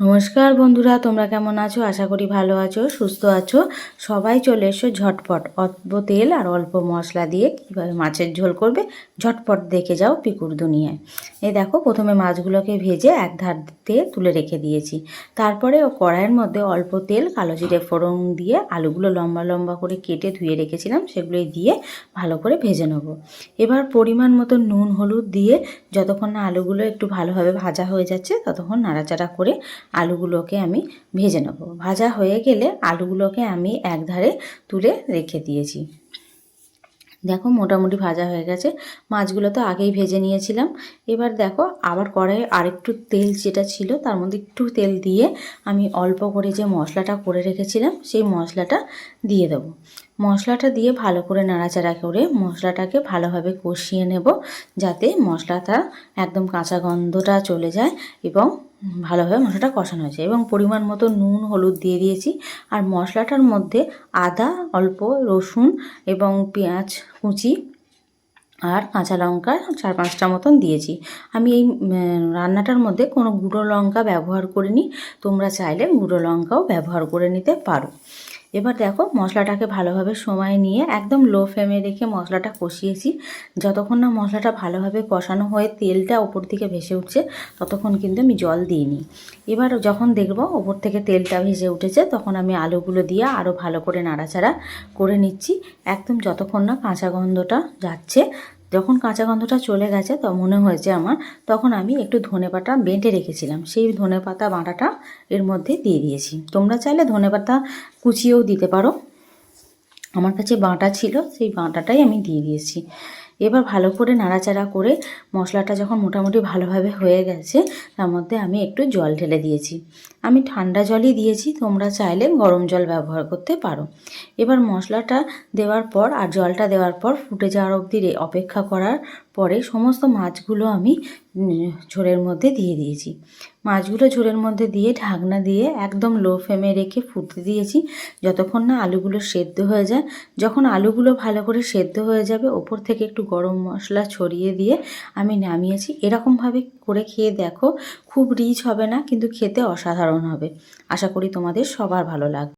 নমস্কার বন্ধুরা, তোমরা কেমন আছো? আশা করি ভালো আছো, সুস্থ আছো। সবাই চলে এসো ঝটপট অল্প তেল আর অল্প মশলা দিয়ে কীভাবে মাছের ঝোল করবে ঝটপট দেখে যাও পিকুর দুনিয়ায়। এই দেখো, প্রথমে মাছগুলোকে ভেজে এক ধার দিয়ে তুলে রেখে দিয়েছি। তারপরে ও কড়াইয়ের মধ্যে অল্প তেল, কালো জিরে ফোড়ন দিয়ে আলুগুলো লম্বা লম্বা করে কেটে ধুয়ে রেখেছিলাম, সেগুলোই দিয়ে ভালো করে ভেজে নেব। এবার পরিমাণ মতো নুন, হলুদ দিয়ে যতক্ষণ না আলুগুলো একটু ভালোভাবে ভাজা হয়ে যাচ্ছে, ততক্ষণ নাড়াচাড়া করে আলুগুলোকে আমি ভেজে নেব। ভাজা হয়ে গেলে আলুগুলোকে আমি একধারে তুলে রেখে দিয়েছি। দেখো মোটামুটি ভাজা হয়ে গেছে। মাছগুলো তো আগেই ভেজে নিয়েছিলাম। এবার দেখো আবার কড়াইয়ে আরেকটু তেল যেটা ছিল তার মধ্যে একটু তেল দিয়ে আমি অল্প করে যে মশলাটা করে রেখেছিলাম সেই মশলাটা দিয়ে দেবো। মশলাটা দিয়ে ভালো করে নাড়াচাড়া করে মশলাটাকে ভালোভাবে কষিয়ে নেব যাতে মশলাটা একদম কাঁচা গন্ধটা চলে যায় এবং ভালোভাবে মশলাটা কষানো হয়েছে এবং পরিমাণ মতো নুন, হলুদ দিয়ে দিয়েছি। আর মশলাটার মধ্যে আদা, অল্প রসুন এবং পেঁয়াজ কুচি আর কাঁচা লঙ্কা চার পাঁচটা মতন দিয়েছি। আমি এই রান্নাটার মধ্যে কোনো গুঁড়ো লঙ্কা ব্যবহার করিনি। তোমরা চাইলে গুঁড়ো লঙ্কাও ব্যবহার করে নিতে পারো। এবার দেখো মশলাটাকে ভালোভাবে সময় নিয়ে একদম লো ফ্লেমে রেখে মশলাটা কষিয়েছি। যতক্ষণ না মশলাটা ভালোভাবে কষানো হয়ে তেলটা ওপর থেকে ভেসে উঠছে, ততক্ষণ কিন্তু আমি জল দিইনি এবার যখন দেখব ওপর থেকে তেলটা ভেসে উঠেছে, তখন আমি আলুগুলো দিয়ে আরও ভালো করে নাড়াচাড়া করে নিচ্ছি। একদম যতক্ষণ না কাঁচা গন্ধটা যাচ্ছে যখন কাঁচা গন্ধটা চলে গেছে তো, মনে হয়েছে আমার, তখন আমি একটু ধনে পাতা বেঁটে রেখেছিলাম। সেই ধনে পাতা বাঁটাটা এর মধ্যে দিয়ে দিয়েছি। তোমরা চাইলে ধনে পাতা কুচিয়েও দিতে পারো। আমার কাছে বাঁটা ছিল, সেই বাঁটাটাই আমি দিয়ে দিয়েছি। এবার ভালো করে নাড়াচাড়া করে মশলাটা যখন মোটামুটি ভালোভাবে হয়ে গেছে, তার মধ্যে আমি একটু জল ঢেলে দিয়েছি। আমি ঠান্ডা জলই দিয়েছি, তোমরা চাইলে গরম জল ব্যবহার করতে পারো। এবার মশলাটা দেওয়ার পর আর জলটা দেওয়ার পর ফুটে যাওয়ার অবধি অপেক্ষা করার পরে সমস্ত মাছগুলো আমি ঝোলের মধ্যে দিয়ে দিয়েছি। মাছগুলো ঝোলের মধ্যে দিয়ে ঢাকনা দিয়ে একদম লো ফ্লেমে রেখে ফুটতে দিয়েছি। যতক্ষণ না আলুগুলো সেদ্ধ হয়ে যায়, যখন আলুগুলো ভালো করে সেদ্ধ হয়ে যাবে, ওপর থেকে একটু গরম মশলা ছড়িয়ে দিয়ে আমি নামিয়েছি। এরকমভাবে করে খেয়ে দেখো, খুব রিচ হবে না, কিন্তু খেতে অসাধারণ হবে। আশা করি তোমাদের সবার ভালো লাগবে।